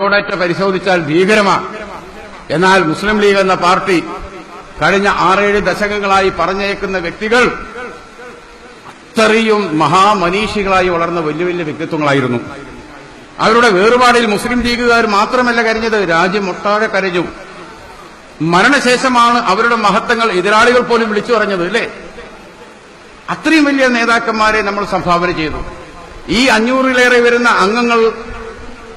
Biodata പരിശോധിച്ചാൽ ഭീകരമാണ് എന്നാൽ മുസ്ലിം league എന്ന പാർട്ടി കഴിഞ്ഞ ആറേഴ് ദശകങ്ങളായി പറഞ്ഞേക്കുന്ന വ്യക്തികൾ അത്രയും മഹാമനീഷികളായി വളർന്ന വലിയ വലിയ വ്യക്തിത്വങ്ങളായിരുന്നു. അവരുടെ വേറുപാടിൽ മുസ്ലിം ലീഗുകാർ മാത്രമല്ല കരഞ്ഞത് രാജ്യം ഒട്ടാകെ കരഞ്ഞു. മരണശേഷമാണ് അവരുടെ മഹത്വങ്ങൾ എതിരാളികൾ പോലും വിളിച്ചു പറഞ്ഞത് അല്ലേ? അത്രയും വലിയ നേതാക്കന്മാരെ നമ്മൾ സംഭാവന ചെയ്തു. ഈ അഞ്ഞൂറിലേറെ വരുന്ന അംഗങ്ങൾ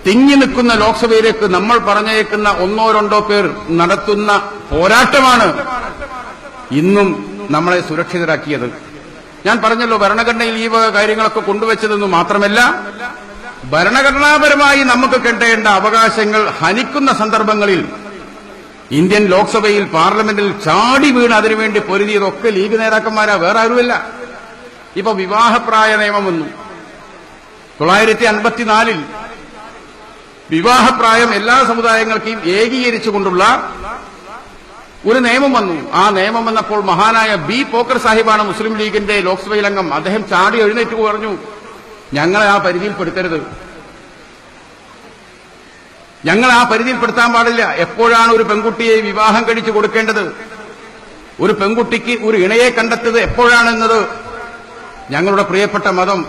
തിങ്ങി നിൽക്കുന്ന ലോക്സഭയിലേക്ക് നമ്മൾ പറഞ്ഞേക്കുന്ന ഒന്നോ രണ്ടോ പേർ നടത്തുന്ന പോരാട്ടമാണ് ഇന്നും നമ്മളെ സുരക്ഷിതരാക്കിയത്. ഞാൻ പറഞ്ഞല്ലോ ഭരണഘടനയിൽ ഈ വക കാര്യങ്ങളൊക്കെ കൊണ്ടുവച്ചതെന്ന് മാത്രമല്ല ഭരണഘടനാപരമായി നമുക്ക് കിട്ടേണ്ട അവകാശങ്ങൾ ഹനിക്കുന്ന സന്ദർഭങ്ങളിൽ ഇന്ത്യൻ ലോക്സഭയിൽ പാർലമെന്റിൽ ചാടി വീണ് അതിനുവേണ്ടി പൊരുതിയതൊക്കെ ലീഗ് നേതാക്കന്മാരാ വേറെ ആരുമല്ല. ഇപ്പൊ വിവാഹപ്രായ നിയമം വന്നു. തൊള്ളായിരത്തി അൻപത്തിനാലിൽ വിവാഹപ്രായം എല്ലാ സമുദായങ്ങൾക്കും ഏകീകരിച്ചുകൊണ്ടുള്ള ഒരു നിയമം വന്നു. ആ നിയമം വന്നപ്പോൾ മഹാനായ ബി പോക്കർ സാഹിബാണ് മുസ്ലിം ലീഗിന്റെ ലോക്സഭയിൽ അംഗം. അദ്ദേഹം ചാടി എഴുന്നേറ്റ് പറഞ്ഞു ഞങ്ങളെ ആ പരിധിയിൽപ്പെടുത്തരുത് ഞങ്ങൾ ആ പരിധിയിൽപ്പെടുത്താൻ പാടില്ല. എപ്പോഴാണ് ഒരു പെൺകുട്ടിയെ വിവാഹം കഴിച്ചു കൊടുക്കേണ്ടത്? ഒരു പെൺകുട്ടിക്ക് ഒരു ഇണയെ കണ്ടെത്തത് എപ്പോഴാണെന്നത്? ഞങ്ങളുടെ പ്രിയപ്പെട്ട മതം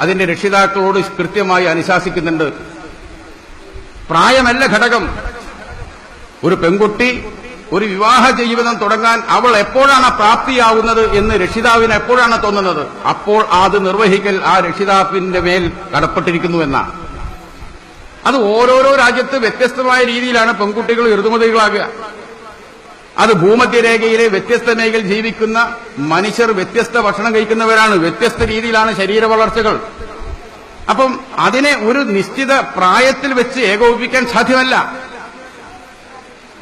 അതിന്റെ രക്ഷിതാക്കളോട് കൃത്യമായി അനുശാസിക്കുന്നുണ്ട്. പ്രായമല്ല ഘടകം. ഒരു പെൺകുട്ടി ഒരു വിവാഹ ജീവിതം തുടങ്ങാൻ അവൾ എപ്പോഴാണ് പ്രാപ്തിയാവുന്നത് എന്ന് രക്ഷിതാവിന് എപ്പോഴാണ് തോന്നുന്നത്? അപ്പോൾ അത് നിർവഹിക്കൽ ആ രക്ഷിതാവിന്റെ മേൽ കടപ്പെട്ടിരിക്കുന്നു എന്നാണ്. അത് ഓരോരോ രാജ്യത്ത് വ്യത്യസ്തമായ രീതിയിലാണ് പെൺകുട്ടികൾ ഋതുമതികളാകുക അത് ഭൂമധ്യരേഖയിലെ വ്യത്യസ്ത മേഖലയിൽ ജീവിക്കുന്ന മനുഷ്യർ വ്യത്യസ്ത ഭക്ഷണം കഴിക്കുന്നവരാണ്. വ്യത്യസ്ത രീതിയിലാണ് ശരീര വളർച്ചകൾ അപ്പം അതിനെ ഒരു നിശ്ചിത പ്രായത്തിൽ വെച്ച് ഏകോപിപ്പിക്കാൻ സാധ്യമല്ല.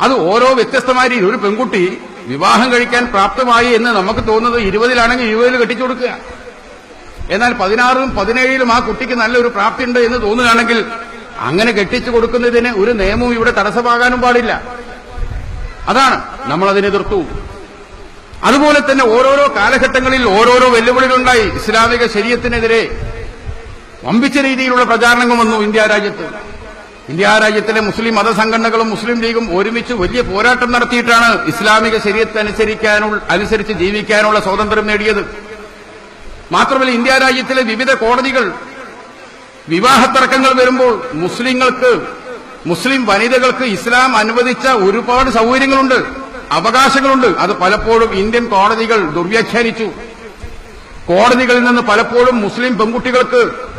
അത് ഓരോ വ്യത്യസ്തമായ രീതി ഒരു പെൺകുട്ടി വിവാഹം കഴിക്കാൻ പ്രാപ്തമായി എന്ന് നമുക്ക് തോന്നുന്നത് ഇരുപതിലാണെങ്കിൽ ഇരുപതിൽ കെട്ടിച്ചു കൊടുക്കുക. എന്നാൽ പതിനാറും പതിനേഴിലും ആ കുട്ടിക്ക് നല്ലൊരു പ്രാപ്തി ഉണ്ട് എന്ന് തോന്നുകയാണെങ്കിൽ അങ്ങനെ കെട്ടിച്ചു കൊടുക്കുന്നതിന് ഒരു നിയമവും ഇവിടെ തടസ്സമാകാനും പാടില്ല. അതാണ് നമ്മൾ അതിനെ എതിർത്തു. അതുപോലെ തന്നെ ഓരോരോ കാലഘട്ടങ്ങളിൽ ഓരോരോ വെല്ലുവിളികളുണ്ടായി. ഇസ്ലാമിക ശരീരത്തിനെതിരെ വമ്പിച്ച രീതിയിലുള്ള പ്രചാരണങ്ങൾ വന്നു ഇന്ത്യ രാജ്യത്ത്. ഇന്ത്യ രാജ്യത്തിലെ മുസ്ലിം മതസംഘടനകളും മുസ്ലിം ലീഗും ഒരുമിച്ച് വലിയ പോരാട്ടം നടത്തിയിട്ടാണ് ഇസ്ലാമിക ശരീരത്തെ അനുസരിക്കാനുള്ള അനുസരിച്ച് ജീവിക്കാനുള്ള സ്വാതന്ത്ര്യം നേടിയത്. മാത്രമല്ല ഇന്ത്യ രാജ്യത്തിലെ വിവിധ കോടതികൾ വിവാഹത്തർക്കങ്ങൾ വരുമ്പോൾ മുസ്ലിങ്ങൾക്ക് മുസ്ലിം വനിതകൾക്ക് ഇസ്ലാം അനുവദിച്ച ഒരുപാട് സൗകര്യങ്ങളുണ്ട് അവകാശങ്ങളുണ്ട്. അത് പലപ്പോഴും ഇന്ത്യൻ കോടതികൾ ദുർവ്യാഖ്യാനിച്ചു. കോടതികളിൽ നിന്ന് പലപ്പോഴും മുസ്ലിം പെൺകുട്ടികൾക്ക്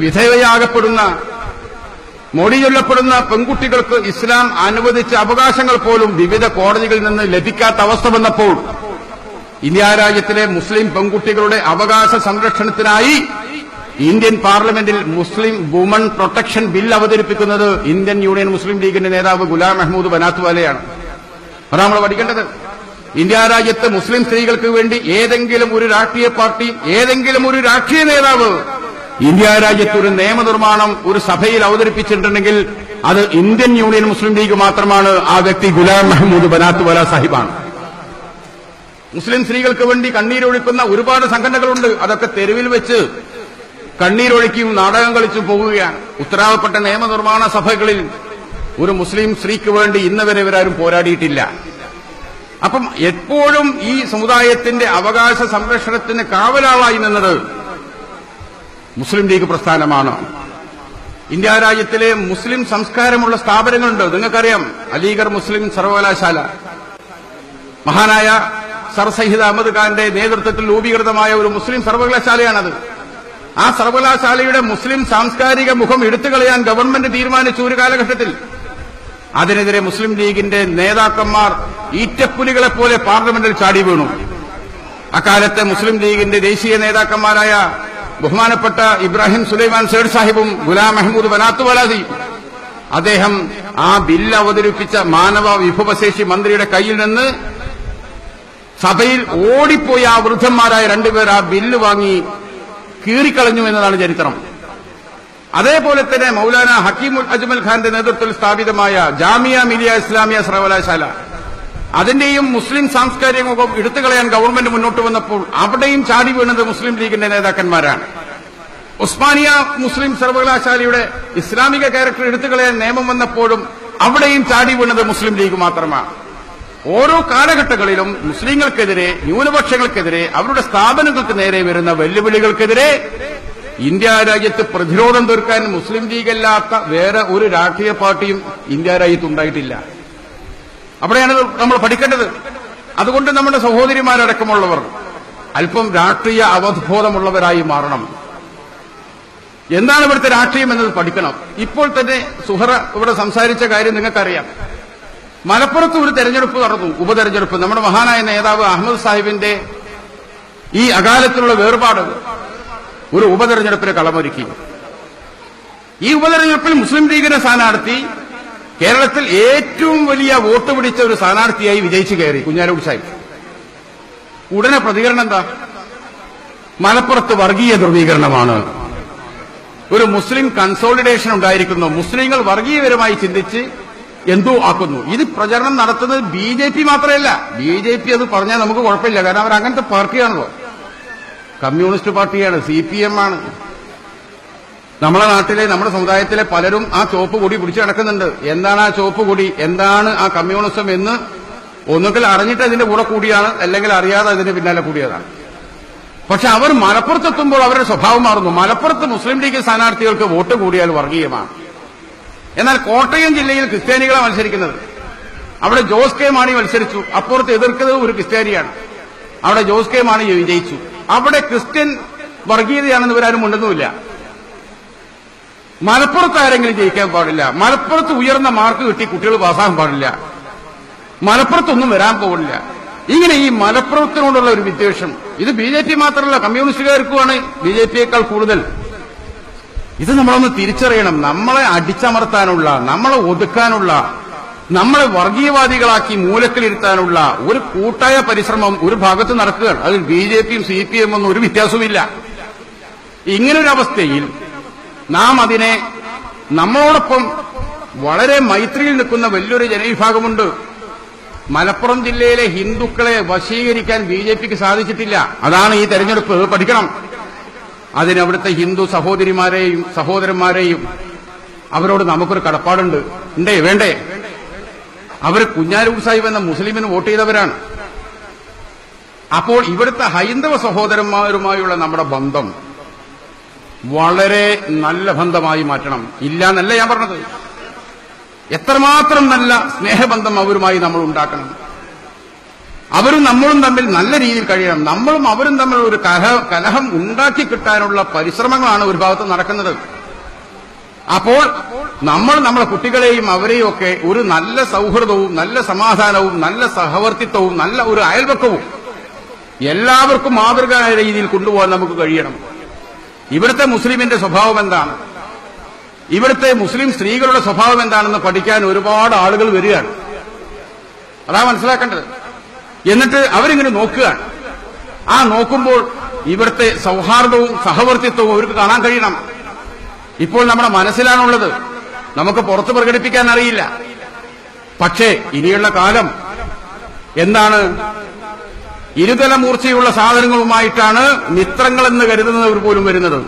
വിധേയയാകപ്പെടുന്ന മൊഴിചൊല്ലപ്പെടുന്ന പെൺകുട്ടികൾക്ക് ഇസ്ലാം അനുവദിച്ച അവകാശങ്ങൾ പോലും വിവിധ കോടതികളിൽ നിന്ന് ലഭിക്കാത്ത അവസ്ഥ വന്നപ്പോൾ ഇന്ത്യ രാജ്യത്തിലെ മുസ്ലിം പെൺകുട്ടികളുടെ അവകാശ സംരക്ഷണത്തിനായി ഇന്ത്യൻ പാർലമെന്റിൽ മുസ്ലിം വുമൺ പ്രൊട്ടക്ഷൻ ബിൽ അവതരിപ്പിക്കുന്നത് ഇന്ത്യൻ യൂണിയൻ മുസ്ലിം ലീഗിന്റെ നേതാവ് ഗുലാം മെഹ്മൂദ് ബനാത്വാലയാണ് അതാണ് നമ്മൾ പഠിക്കേണ്ടത്. ഇന്ത്യ രാജ്യത്ത് മുസ്ലിം സ്ത്രീകൾക്ക് വേണ്ടി ഏതെങ്കിലും ഒരു രാഷ്ട്രീയ പാർട്ടി ഏതെങ്കിലും ഒരു രാഷ്ട്രീയ നേതാവ് ഇന്ത്യ രാജ്യത്ത് ഒരു നിയമനിർമ്മാണം ഒരു സഭയിൽ അവതരിപ്പിച്ചിട്ടുണ്ടെങ്കിൽ അത് ഇന്ത്യൻ യൂണിയൻ മുസ്ലിം ലീഗ് മാത്രമാണ് ആ വ്യക്തി ഗുലാം മെഹമ്മൂദ് ബനാത്തുവല സാഹിബാണ്. മുസ്ലിം സ്ത്രീകൾക്ക് വേണ്ടി കണ്ണീരൊഴുക്കുന്ന ഒരുപാട് സംഘടനകളുണ്ട്. അതൊക്കെ തെരുവിൽ വെച്ച് കണ്ണീരൊഴുക്കിയും നാടകം കളിച്ചും പോവുകയാണ്. ഉത്തരവാദപ്പെട്ട നിയമനിർമ്മാണ സഭകളിൽ ഒരു മുസ്ലിം സ്ത്രീക്ക് വേണ്ടി ഇന്ന് വരെ ഇവരാരും പോരാടിയിട്ടില്ല. അപ്പം എപ്പോഴും ഈ സമുദായത്തിന്റെ അവകാശ സംരക്ഷണത്തിന് കാവലാളായി നിന്നത് മുസ്ലിം ലീഗ് പ്രസ്ഥാനമാണ്. ഇന്ത്യ രാജ്യത്തിലെ മുസ്ലിം സംസ്കാരമുള്ള സ്ഥാപനങ്ങളുണ്ട്. നിങ്ങൾക്കറിയാം അലീഗർ മുസ്ലിം സർവകലാശാല. മഹാനായ സർ സയ്യിദ് അഹമ്മദ് ഖാന്റെ നേതൃത്വത്തിൽ രൂപീകൃതമായ ഒരു മുസ്ലിം സർവകലാശാലയാണത്. ആ സർവകലാശാലയുടെ മുസ്ലിം സാംസ്കാരിക മുഖം എടുത്തുകളയാൻ ഗവൺമെന്റ് തീരുമാനിച്ചു ഒരു കാലഘട്ടത്തിൽ അതിനെതിരെ മുസ്ലിം ലീഗിന്റെ നേതാക്കന്മാർ ഈറ്റപ്പുലികളെ പോലെ പാർലമെന്റിൽ ചാടി വീണു. അക്കാലത്തെ മുസ്ലിം ലീഗിന്റെ ദേശീയ നേതാക്കന്മാരായ ബഹുമാനപ്പെട്ട ഇബ്രാഹിം സുലൈമാൻ സേഡ് സാഹിബും ഗുലാം മെഹ്മൂദ് ബനാത്തുവലാദി അദ്ദേഹം ആ ബില്ല് അവതരിപ്പിച്ച മാനവ വിഭവശേഷി മന്ത്രിയുടെ കയ്യിൽ നിന്ന് സഭയിൽ ഓടിപ്പോയി ആ വൃദ്ധന്മാരായ രണ്ടുപേർ ആ ബില്ല് വാങ്ങി കീറിക്കളഞ്ഞു എന്നതാണ് ചരിത്രം. അതേപോലെ തന്നെ മൗലാന ഹക്കീമുൽ അജ്മൽ ഖാന്റെ നേതൃത്വത്തിൽ സ്ഥാപിതമായ ജാമിയ മിലിയ ഇസ്ലാമിയ സർവകലാശാല. അതിന്റെയും മുസ്ലിം സാംസ്കാരിക മുഖം എടുത്തുകളയാൻ ഗവൺമെന്റ് മുന്നോട്ട് വന്നപ്പോൾ അവിടെയും ചാടി വീണത് മുസ്ലിം ലീഗിന്റെ നേതാക്കന്മാരാണ്. ഉസ്മാനിയ മുസ്ലിം സർവകലാശാലയുടെ ഇസ്ലാമിക ക്യാരക്ടർ എടുത്തുകളയാൻ നിയമം വന്നപ്പോഴും അവിടെയും ചാടി വീണത് മുസ്ലിം ലീഗ് മാത്രമാണ്. ഓരോ കാലഘട്ടങ്ങളിലും മുസ്ലിങ്ങൾക്കെതിരെ ന്യൂനപക്ഷങ്ങൾക്കെതിരെ അവരുടെ സ്ഥാപനങ്ങൾക്ക് നേരെ വരുന്ന വെല്ലുവിളികൾക്കെതിരെ ഇന്ത്യ രാജ്യത്ത് പ്രതിരോധം തീർക്കാൻ മുസ്ലിം ലീഗല്ലാത്ത വേറെ ഒരു രാഷ്ട്രീയ പാർട്ടിയും ഇന്ത്യ രാജ്യത്ത് ഉണ്ടായിട്ടില്ല. അവിടെയാണ് നമ്മൾ പഠിക്കേണ്ടത്. അതുകൊണ്ട് നമ്മുടെ സഹോദരിമാരടക്കമുള്ളവർ അല്പം രാഷ്ട്രീയ അവബോധമുള്ളവരായി മാറണം. എന്താണ് ഇവിടുത്തെ രാഷ്ട്രീയം എന്നത് പഠിക്കണം. ഇപ്പോൾ തന്നെ സുഹറ ഇവിടെ സംസാരിച്ച കാര്യം നിങ്ങൾക്കറിയാം. മലപ്പുറത്ത് ഒരു തെരഞ്ഞെടുപ്പ് നടന്നു ഉപതെരഞ്ഞെടുപ്പ്. നമ്മുടെ മഹാനായ നേതാവ് അഹമ്മദ് സാഹിബിന്റെ ഈ അകാലത്തിലുള്ള വേർപാട് ഒരു ഉപതെരഞ്ഞെടുപ്പിന് കളമൊരുക്കി. ഈ ഉപതെരഞ്ഞെടുപ്പിൽ മുസ്ലിം ലീഗിനെ സ്ഥാനാർത്ഥി കേരളത്തിൽ ഏറ്റവും വലിയ വോട്ട് പിടിച്ച ഒരു സ്ഥാനാർത്ഥിയായി വിജയിച്ചു കയറി കുഞ്ഞാലൂർ സാഹിബ്. ഉടനെ പ്രതികരണം എന്താ? മലപ്പുറത്ത് വർഗീയ ധ്രുവീകരണമാണ്. ഒരു മുസ്ലിം കൺസോളിഡേഷൻ ഉണ്ടായിരിക്കുന്നു. മുസ്ലിങ്ങൾ വർഗീയപരമായി ചിന്തിച്ച് എന്തോ ആക്കുന്നു. ഇത് പ്രചരണം നടത്തുന്നത് ബി ജെ പി മാത്രമല്ല. ബി ജെ പി അത് പറഞ്ഞാൽ നമുക്ക് കുഴപ്പമില്ല. കാരണം അവർ അങ്ങനത്തെ പാർട്ടിയാണല്ലോ. കമ്മ്യൂണിസ്റ്റ് പാർട്ടിയാണ് സി പി എം ആണ്. നമ്മുടെ നാട്ടിലെ നമ്മുടെ സമുദായത്തിലെ പലരും ആ ചോപ്പ് കൊടി പിടിച്ചു കിടക്കുന്നുണ്ട്. എന്താണ് ആ ചോപ്പ് കൊടി? എന്താണ് ആ കമ്മ്യൂണിസം എന്ന് ഒന്നുകിൽ അറിഞ്ഞിട്ട് അതിന്റെ കൂടെ കൂടിയാണ് അല്ലെങ്കിൽ അറിയാതെ അതിന്റെ പിന്നാലെ കൂടിയതാണ്. പക്ഷെ അവർ മലപ്പുറത്തെത്തുമ്പോൾ അവരുടെ സ്വഭാവം മാറുന്നു. മലപ്പുറത്ത് മുസ്ലിം ലീഗ് സ്ഥാനാർത്ഥികൾക്ക് വോട്ട് കൂടിയാൽ വർഗീയമാണ്. എന്നാൽ കോട്ടയം ജില്ലയിൽ ക്രിസ്ത്യാനികളാണ് മത്സരിക്കുന്നത്. അവിടെ ജോസ് കെ മാണി മത്സരിച്ചു. അപ്പുറത്ത് എതിർക്കുന്നത് ഒരു ക്രിസ്ത്യാനിയാണ്. അവിടെ ജോസ് കെ മാണി വിജയിച്ചു അവിടെ ക്രിസ്ത്യൻ വർഗീയതയാണെന്ന് ഇവരാരും ഉണ്ടെന്നുമില്ല. മലപ്പുറത്ത് ആരെങ്കിലും ജയിക്കാൻ പാടില്ല. മലപ്പുറത്ത് ഉയർന്ന മാർക്ക് കിട്ടി കുട്ടികൾ പാസ്സാകാൻ പാടില്ല. മലപ്പുറത്തൊന്നും വരാൻ പോകില്ല ഇങ്ങനെ ഈ മലപ്പുറത്തിനോടുള്ള ഒരു വിദ്വേഷം. ഇത് ബി ജെ പി മാത്രമല്ല കമ്മ്യൂണിസ്റ്റുകാർക്കുമാണ് ബി ജെ പിയേക്കാൾ കൂടുതൽ. ഇത് നമ്മളൊന്ന് തിരിച്ചറിയണം. നമ്മളെ അടിച്ചമർത്താനുള്ള നമ്മളെ ഒതുക്കാനുള്ള നമ്മളെ വർഗീയവാദികളാക്കി മൂലക്കിലിരുത്താനുള്ള ഒരു കൂട്ടായ പരിശ്രമം ഒരു ഭാഗത്ത് നടക്കുകയാണ്. അതിൽ ബി ജെ പിയും സി പി എമ്മൊന്നും ഒരു വ്യത്യാസവുമില്ല. ഇങ്ങനൊരവസ്ഥയിൽ നാം അതിനെ നമ്മളോടൊപ്പം വളരെ മൈത്രിയിൽ നിൽക്കുന്ന വലിയൊരു ജനവിഭാഗമുണ്ട്. മലപ്പുറം ജില്ലയിലെ ഹിന്ദുക്കളെ വശീകരിക്കാൻ ബി ജെ പിക്ക് സാധിച്ചിട്ടില്ല. അതാണ് ഈ തെരഞ്ഞെടുപ്പ്. പഠിക്കണം. അതിനവിടുത്തെ ഹിന്ദു സഹോദരിമാരെയും സഹോദരന്മാരെയും അവരോട് നമുക്കൊരു കടപ്പാടുണ്ട്. ഉണ്ടേ? വേണ്ടേ? അവർ കുഞ്ഞാലൂർ സാഹിബ് എന്ന മുസ്ലിമിന് വോട്ട് ചെയ്തവരാണ്. അപ്പോൾ ഇവിടുത്തെ ഹൈന്ദവ സഹോദരന്മാരുമായുള്ള നമ്മുടെ ബന്ധം വളരെ നല്ല ബന്ധമായി മാറ്റണം. ഇല്ല എന്നല്ല ഞാൻ പറഞ്ഞത്. എത്രമാത്രം നല്ല സ്നേഹബന്ധം അവരുമായി നമ്മൾ ഉണ്ടാക്കണം. അവരും നമ്മളും തമ്മിൽ നല്ല രീതിയിൽ കഴിയണം. നമ്മളും അവരും തമ്മിൽ ഒരു കലഹ ഉണ്ടാക്കി കിട്ടാനുള്ള പരിശ്രമങ്ങളാണ് ഒരു ഭാഗത്ത് നടക്കുന്നത്. അപ്പോൾ നമ്മൾ നമ്മുടെ കുട്ടികളെയും അവരെയും ഒക്കെ ഒരു നല്ല സൗഹൃദവും നല്ല സമാധാനവും നല്ല സഹവർത്തിത്വവും നല്ല ഒരു അയൽപക്കവും എല്ലാവർക്കും മാതൃകാ രീതിയിൽ കൊണ്ടുപോകാൻ നമുക്ക് കഴിയണം. ഇവിടുത്തെ മുസ്ലിമിന്റെ സ്വഭാവം എന്താണ്? ഇവിടുത്തെ മുസ്ലിം സ്ത്രീകളുടെ സ്വഭാവം എന്താണെന്ന് പഠിക്കാൻ ഒരുപാട് ആളുകൾ വരികയാണ്. അതാ മനസ്സിലാക്കേണ്ടത്. എന്നിട്ട് അവരിങ്ങനെ നോക്കുകയാണ്. ആ നോക്കുമ്പോൾ ഇവിടുത്തെ സൗഹാർദ്ദവും സഹവർത്തിത്വവും അവർക്ക് കാണാൻ കഴിയണം. ഇപ്പോൾ നമ്മുടെ മനസ്സിലാണുള്ളത്. നമുക്ക് പുറത്ത് പ്രകടിപ്പിക്കാൻ അറിയില്ല. പക്ഷേ ഇനിയുള്ള കാലം എന്താണ്? ഇരുതല മൂർച്ചയുള്ള സാധനങ്ങളുമായിട്ടാണ് മിത്രങ്ങളെന്ന് കരുതുന്നവർ പോലും വരുന്നത്.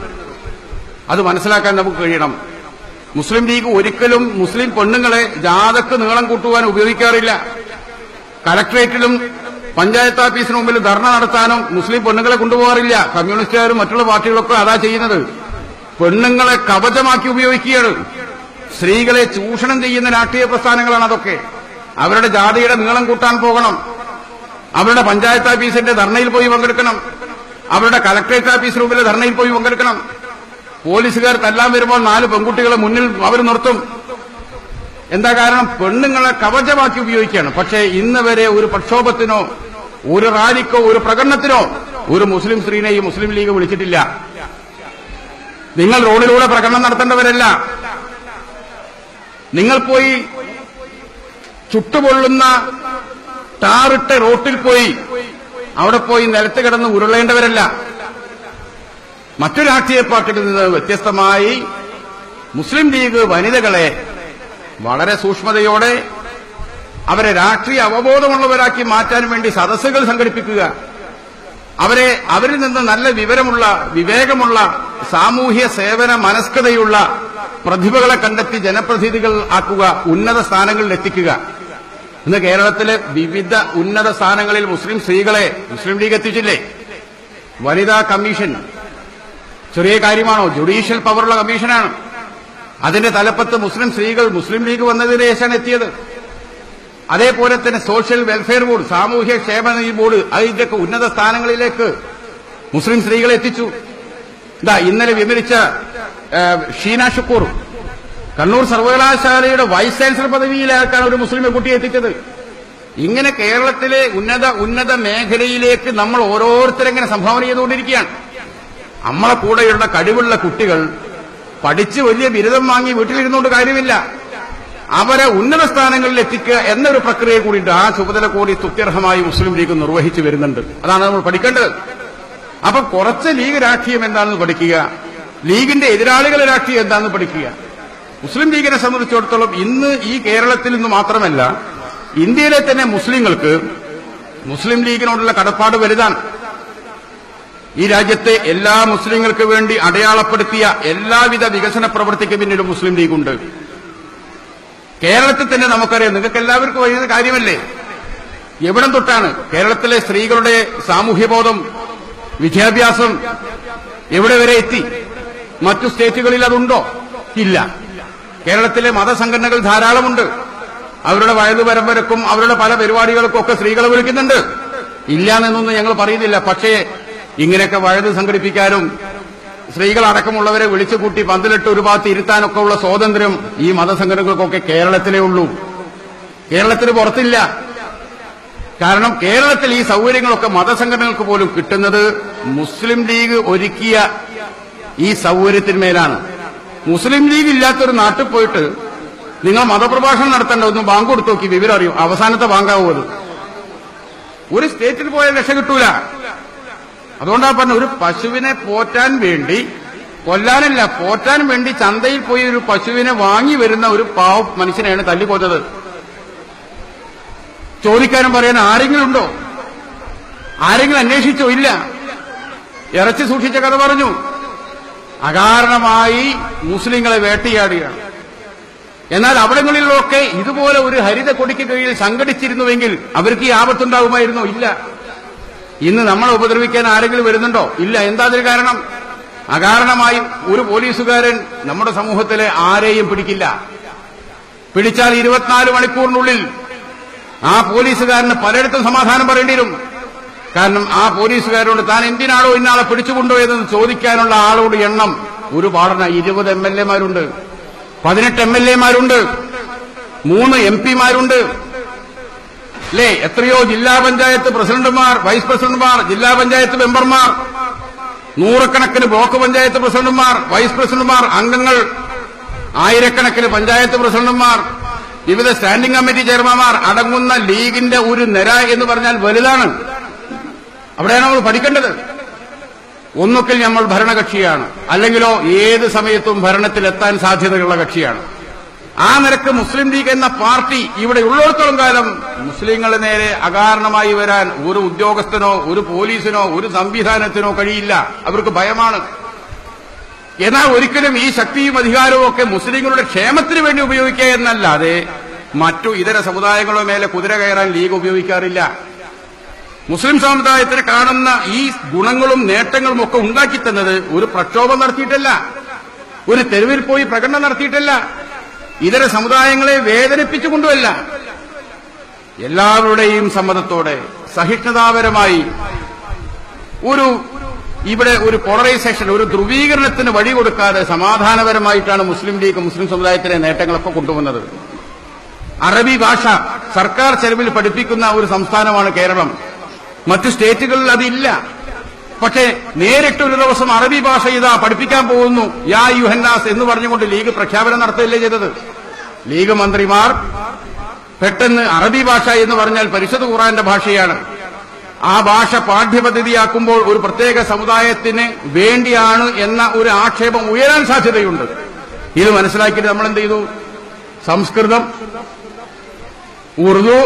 അത് മനസ്സിലാക്കാൻ നമുക്ക് കഴിയണം. മുസ്ലിം ലീഗ് ഒരിക്കലും മുസ്ലിം പെണ്ണുങ്ങളെ ജാതക്ക് നീളം കൂട്ടുവാൻ ഉപയോഗിക്കാറില്ല. കലക്ട്രേറ്റിലും പഞ്ചായത്ത് ഓഫീസിന് മുമ്പിൽ ധർണ നടത്താനും മുസ്ലിം പെണ്ണുങ്ങളെ കൊണ്ടുപോകാറില്ല. കമ്മ്യൂണിസ്റ്റുകാരും മറ്റുള്ള പാർട്ടികളൊക്കെ അതാ ചെയ്യുന്നത്. പെണ്ണുങ്ങളെ കവചമാക്കി ഉപയോഗിക്കുകയാണ്. സ്ത്രീകളെ ചൂഷണം ചെയ്യുന്ന രാഷ്ട്രീയ പ്രസ്ഥാനങ്ങളാണ് അതൊക്കെ. അവരുടെ ജാതിയുടെ നീളം കൂട്ടാൻ പോകണം. അവരുടെ പഞ്ചായത്ത് ഓഫീസിന്റെ ധർണയിൽ പോയി പങ്കെടുക്കണം. അവരുടെ കലക്ടറേറ്റ് ഓഫീസ് റൂമിലെ ധർണയിൽ പോയി പങ്കെടുക്കണം. പോലീസുകാർ തല്ലാൻ വരുമ്പോൾ നാല് പെൺകുട്ടികളെ മുന്നിൽ അവർ നിർത്തും. എന്താ കാരണം? പെണ്ണുങ്ങളെ കവചമാക്കി ഉപയോഗിക്കുകയാണ്. പക്ഷേ ഇന്ന് വരെ ഒരു പ്രക്ഷോഭത്തിനോ ഒരു റാലിക്കോ ഒരു പ്രകടനത്തിനോ ഒരു മുസ്ലിം സ്ത്രീനെയും മുസ്ലിം ലീഗ് വിളിച്ചിട്ടില്ല. നിങ്ങൾ റോഡിലൂടെ പ്രകടനം നടത്തേണ്ടവരല്ല. നിങ്ങൾ പോയി ചുട്ടുപൊള്ളുന്ന ടാറിട്ട റോട്ടിൽ പോയി. അവിടെ പോയി നിലത്ത് കിടന്ന് ഉരുളേണ്ടവരല്ല. മറ്റു രാഷ്ട്രീയ പാർട്ടിയിൽ നിന്ന് വ്യത്യസ്തമായി മുസ്ലിം ലീഗ് വനിതകളെ വളരെ സൂക്ഷ്മതയോടെ അവരെ രാഷ്ട്രീയ അവബോധമുള്ളവരാക്കി മാറ്റാൻ വേണ്ടി സദസ്സുകൾ സംഘടിപ്പിക്കുക. അവരെ അവരിൽ നിന്ന് നല്ല വിവരമുള്ള വിവേകമുള്ള സാമൂഹ്യ സേവന മനസ്കതയുള്ള പ്രതിഭകളെ കണ്ടെത്തി ജനപ്രതിനിധികൾ ആക്കുക ഉന്നത സ്ഥാനങ്ങളിൽ എത്തിക്കുക. ഇന്ന് കേരളത്തിലെ വിവിധ ഉന്നത സ്ഥാനങ്ങളിൽ മുസ്ലിം സ്ത്രീകളെ മുസ്ലിം ലീഗ് എത്തിച്ചില്ലേ? വനിതാ കമ്മീഷൻ. ചെറിയ കാര്യമാണോ? ജുഡീഷ്യൽ പവറുള്ള കമ്മീഷനാണ്. അതിന്റെ തലപ്പത്ത് മുസ്ലിം സ്ത്രീകൾ മുസ്ലിം ലീഗ് വന്നതിന് ശേഷമാണ് എത്തിയത്. അതേപോലെ തന്നെ സോഷ്യൽ വെൽഫെയർ ബോർഡ് സാമൂഹ്യ ക്ഷേമനിധി ബോർഡ് അതിന്റെയൊക്കെ ഉന്നത സ്ഥാനങ്ങളിലേക്ക് മുസ്ലിം സ്ത്രീകളെ എത്തിച്ചു. ഇതാ ഇന്നലെ വിമരിച്ച ഷീന ഷുക്കൂർ കണ്ണൂർ സർവകലാശാലയുടെ വൈസ് ചാൻസലർ പദവിയിലേക്കാണ് ഒരു മുസ്ലിം കുട്ടിയെ എത്തിച്ചത്. ഇങ്ങനെ കേരളത്തിലെ ഉന്നത ഉന്നത മേഖലയിലേക്ക് നമ്മൾ ഓരോരുത്തരെങ്ങനെ സംഭാവന ചെയ്തുകൊണ്ടിരിക്കുകയാണ്. നമ്മളെ കൂടെയുള്ള കഴിവുള്ള കുട്ടികൾ പഠിച്ച് വലിയ ബിരുദം വാങ്ങി വീട്ടിലിരുന്നുകൊണ്ട് കാര്യമില്ല. അവരെ ഉന്നത സ്ഥാനങ്ങളിൽ എത്തിക്കുക എന്നൊരു പ്രക്രിയ കൂടിയിട്ട് ആ ചുമതല കൂടി സ്തുത്യർഹമായി മുസ്ലിം ലീഗ് നിർവഹിച്ചു വരുന്നുണ്ട്. അതാണ് നമ്മൾ പഠിക്കേണ്ടത്. അപ്പൊ കുറച്ച് ലീഗ് രാഷ്ട്രീയം എന്താണെന്ന് പഠിക്കുക. ലീഗിന്റെ എതിരാളികളുടെ രാഷ്ട്രീയം എന്താണെന്ന് പഠിക്കുക. മുസ്ലിം ലീഗിനെ സംബന്ധിച്ചിടത്തോളം ഇന്ന് ഈ കേരളത്തിൽ നിന്ന് മാത്രമല്ല ഇന്ത്യയിലെ തന്നെ മുസ്ലിങ്ങൾക്ക് മുസ്ലിം ലീഗിനോടുള്ള കടപ്പാട് വലുതാണ്. ഈ രാജ്യത്തെ എല്ലാ മുസ്ലിങ്ങൾക്ക് വേണ്ടി അടയാളപ്പെടുത്തിയ എല്ലാവിധ വികസന പ്രവൃത്തിക്ക് പിന്നീട് മുസ്ലിം ലീഗുണ്ട്. കേരളത്തിൽ തന്നെ നമുക്കറിയാം നിങ്ങൾക്ക് എല്ലാവർക്കും അറിയുന്ന കാര്യമല്ലേ? എവിടം തൊട്ടാണ്? കേരളത്തിലെ സ്ത്രീകളുടെ സാമൂഹ്യബോധം വിദ്യാഭ്യാസം എവിടെ വരെ എത്തി? മറ്റു സ്റ്റേറ്റുകളിൽ അതുണ്ടോ? ഇല്ല. കേരളത്തിലെ മതസംഘടനകൾ ധാരാളമുണ്ട്. അവരുടെ വയലു പരമ്പരക്കും അവരുടെ പല പരിപാടികൾക്കും ഒക്കെ സ്ത്രീകളെ വിളിക്കുന്നുണ്ട്. ഇല്ല എന്നൊന്നും ഞങ്ങൾ പറയുന്നില്ല. പക്ഷേ ഇങ്ങനെയൊക്കെ വഴുത് സംഘടിപ്പിക്കാനും സ്ത്രീകൾ അടക്കമുള്ളവരെ വിളിച്ചുകൂട്ടി പന്തലിട്ട് ഒരു ഭാഗത്ത് ഇരുത്താനൊക്കെ ഉള്ള സ്വാതന്ത്ര്യം ഈ മതസംഘടനകൾക്കൊക്കെ കേരളത്തിലേ ഉള്ളൂ. കേരളത്തിന് പുറത്തില്ല. കാരണം കേരളത്തിൽ ഈ സൗകര്യങ്ങളൊക്കെ മതസംഘടനകൾക്ക് പോലും കിട്ടുന്നത് മുസ്ലിം ലീഗ് ഒരുക്കിയ ഈ സൗകര്യത്തിന്മേലാണ്. മുസ്ലിം ലീഗ് ഇല്ലാത്തൊരു നാട്ടിൽ പോയിട്ട് നിങ്ങൾ മതപ്രഭാഷണം നടത്തേണ്ട ഒന്ന് ബാങ്ക് കൊടുത്തു നോക്കി വിവരം അറിയും. അവസാനത്തെ ബാങ്കാവും അത്. ഒരു സ്റ്റേറ്റിൽ പോയാൽ രക്ഷ കിട്ടൂല. അതുകൊണ്ടാ പറഞ്ഞ ഒരു പശുവിനെ പോറ്റാൻ വേണ്ടി കൊല്ലാനല്ല പോറ്റാൻ വേണ്ടി ചന്തയിൽ പോയി ഒരു പശുവിനെ വാങ്ങി വരുന്ന ഒരു പാവ മനുഷ്യനെയാണ് തല്ലിക്കൊന്നത് ചോദിക്കാനും പറയാൻ ആരെങ്കിലും ഉണ്ടോ ആരെങ്കിലും അന്വേഷിച്ചോ? ഇല്ല. ഇറച്ചി സൂക്ഷിച്ച കഥ പറഞ്ഞു. അകാരണമായി മുസ്ലിങ്ങളെ വേട്ടയാടുകയാണ്. എന്നാൽ അവിടങ്ങളിലൊക്കെ ഇതുപോലെ ഒരു ഹരിത കൊടിക്ക് കീഴിൽ സംഘടിച്ചിരുന്നുവെങ്കിൽ അവർക്ക് ഈ ആപത്തുണ്ടാകുമായിരുന്നോ? ഇല്ല. ഇന്ന് നമ്മളെ ഉപദ്രവിക്കാൻ ആരെങ്കിലും വരുന്നുണ്ടോ? ഇല്ല. എന്താ അതിന് കാരണം? അകാരണമായി ഒരു പോലീസുകാരൻ നമ്മുടെ സമൂഹത്തിലെ ആരെയും പിടിക്കില്ല. പിടിച്ചാൽ ഇരുപത്തിനാല് മണിക്കൂറിനുള്ളിൽ ആ പോലീസുകാരന് പലയിടത്തും സമാധാനം പറയേണ്ടി വരും. കാരണം ആ പോലീസുകാരോട് താൻ എന്തിനാണോ ഇന്നാളെ പിടിച്ചുകൊണ്ടുപോയതെന്ന് ചോദിക്കാനുള്ള ആളോട് എണ്ണം ഒരു പാടന ഇരുപത് എം എൽ എമാരുണ്ട്. പതിനെട്ട് എം എൽ എമാരുണ്ട്. മൂന്ന് എം പിമാരുണ്ട്. അല്ലേ എത്രയോ ജില്ലാ പഞ്ചായത്ത് പ്രസിഡന്റുമാർ വൈസ് പ്രസിഡന്റുമാർ ജില്ലാ പഞ്ചായത്ത് മെമ്പർമാർ നൂറുകണക്കിന് ബ്ലോക്ക് പഞ്ചായത്ത് പ്രസിഡന്റുമാർ വൈസ് പ്രസിഡന്റുമാർ അംഗങ്ങൾ ആയിരക്കണക്കിന് പഞ്ചായത്ത് പ്രസിഡന്റുമാർ വിവിധ സ്റ്റാൻഡിംഗ് കമ്മിറ്റി ചെയർമാൻമാർ അടങ്ങുന്ന ലീഗിന്റെ ഒരു നിര എന്ന് പറഞ്ഞാൽ വലുതാണ്. അവിടെയാണ് നമ്മൾ പഠിക്കേണ്ടത്. ഒന്നുകിൽ നമ്മൾ ഭരണകക്ഷിയാണ്. അല്ലെങ്കിലോ ഏത് സമയത്തും ഭരണത്തിലെത്താൻ സാധ്യതയുള്ള കക്ഷിയാണ്. ആ നിരക്ക് മുസ്ലിം ലീഗ് എന്ന പാർട്ടി ഇവിടെ ഉള്ളിടത്തോളം കാലം മുസ്ലിങ്ങളുടെ നേരെ അകാരണമായി വരാൻ ഒരു ഉദ്യോഗസ്ഥനോ ഒരു പോലീസിനോ ഒരു സംവിധാനത്തിനോ കഴിയില്ല. അവർക്ക് ഭയമാണ്. എന്നാൽ ഒരിക്കലും ഈ ശക്തിയും അധികാരവും ഒക്കെ മുസ്ലിങ്ങളുടെ ക്ഷേമത്തിന് വേണ്ടി ഉപയോഗിക്കുക എന്നല്ലാതെ മറ്റു ഇതര സമുദായങ്ങളുടെ മേലെ കുതിര കയറാൻ ലീഗ് ഉപയോഗിക്കാറില്ല. മുസ്ലിം സമുദായത്തിന് കാണുന്ന ഈ ഗുണങ്ങളും നേട്ടങ്ങളും ഒക്കെ ഉണ്ടാക്കി തന്നത് ഒരു പ്രക്ഷോഭം നടത്തിയിട്ടല്ല. ഒരു തെരുവിൽ പോയി പ്രകടനം നടത്തിയിട്ടല്ല. ഇതര സമുദായങ്ങളെ വേദനിപ്പിച്ചുകൊണ്ടുമല്ല. എല്ലാവരുടെയും സമ്മതത്തോടെ സഹിഷ്ണുതാപരമായി ഒരു ഇവിടെ ഒരു പോളറൈസേഷൻ ഒരു ധ്രുവീകരണത്തിന് വഴി കൊടുക്കാതെ സമാധാനപരമായിട്ടാണ് മുസ്ലിം ലീഗ് മുസ്ലിം സമുദായത്തിലെ നേട്ടങ്ങളൊക്കെ കൊണ്ടുവന്നത്. അറബി ഭാഷ സർക്കാർ ചെലവിൽ പഠിപ്പിക്കുന്ന ഒരു സംസ്ഥാനമാണ് കേരളം. മറ്റു സ്റ്റേറ്റുകളിൽ അതില്ല. പക്ഷേ നേരിട്ട് ഒരു ദിവസം അറബി ഭാഷ ഇതാ പഠിപ്പിക്കാൻ പോകുന്നു. യാ യുഹന്നാസ് എന്ന് പറഞ്ഞുകൊണ്ട് ലീഗ് പ്രഖ്യാപനം നടത്തുകയല്ലേ ചെയ്തത്. ലീഗ് മന്ത്രിമാർ പെട്ടെന്ന് അറബി ഭാഷ എന്ന് പറഞ്ഞാൽ പരിശുദ്ധ ഖുറാന്റെ ഭാഷയാണ്. ആ ഭാഷ പാഠ്യപദ്ധതിയാക്കുമ്പോൾ ഒരു പ്രത്യേക സമുദായത്തിന് വേണ്ടിയാണ് എന്ന ഒരു ആക്ഷേപം ഉയരാൻ സാധ്യതയുണ്ട്. ഇത് മനസ്സിലാക്കിയിട്ട് നമ്മൾ എന്ത് ചെയ്തു? സംസ്കൃതം ഉറുദു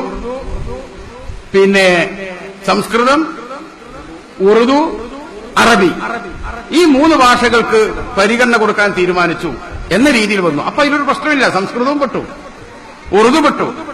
പിന്നെ സംസ്കൃതം ഉറുദു അറബി. ഈ മൂന്ന് ഭാഷകൾക്ക് പരിഗണന കൊടുക്കാൻ തീരുമാനിച്ചു എന്ന രീതിയിൽ വന്നു. അപ്പൊ അതിലൊരു പ്രശ്നമില്ല. സംസ്കൃതവും പെട്ടു. ഉറുദു പെട്ടു.